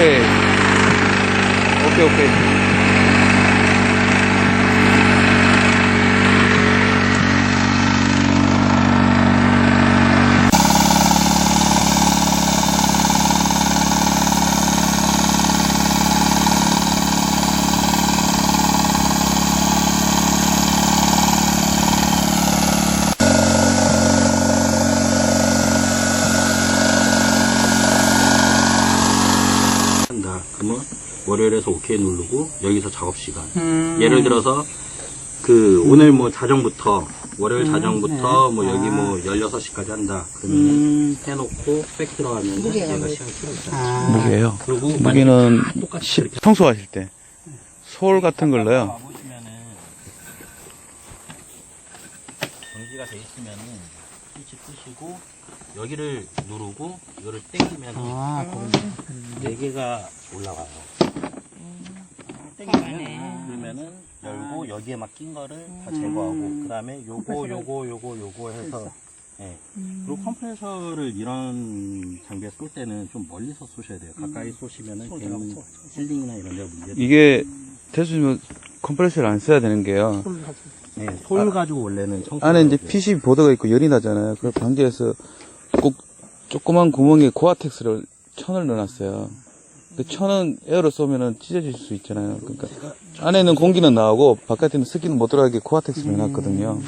오케이. 오케이, 오케이. 한다. 그러면 월요일에서 오케이 누르고 여기서 작업 시간. 음. 예를 들어서 그 오늘 뭐 자정부터 월요일 자정부터 뭐 여기 뭐 16시까지 한다. 그러면 음. 해놓고 스펙 들어가면 얘가 시간이. 아. 무게요. 그리고 무게는 똑같이 시- 청소하실 때. 솔 같은 걸 넣어요. 보시면은 전기가 돼 있으면은 스위치 끄시고 여기를 누르고 이거를 당기면 아, 네 개가 올라와요. 땡기네. 그러면은 열고 여기에 막 낀 거를 다 제거하고 그다음에 요거 요거 요거 요거 해서 예. 그리고 컴프레서를 이런 장비에 쏠 때는 좀 멀리서 쏘셔야 돼요. 가까이 쏘시면은 개인 힐링이나 이런 데 문제. 이게 대수면 컴프레서를 안 써야 되는 게요. 네, 솔 가지고 원래는 청소. 안에 이제 PCB 보드가 있고 열이 나잖아요. 그걸 방지해서 꼭 조그만 구멍에 고아텍스를 천을 넣어놨어요. 그 천은 에어로 쏘면은 찢어질 수 있잖아요. 그러니까 안에 있는 공기는 나오고 바깥에 있는 습기는 못 들어가게 고아텍스를 넣어놨거든요.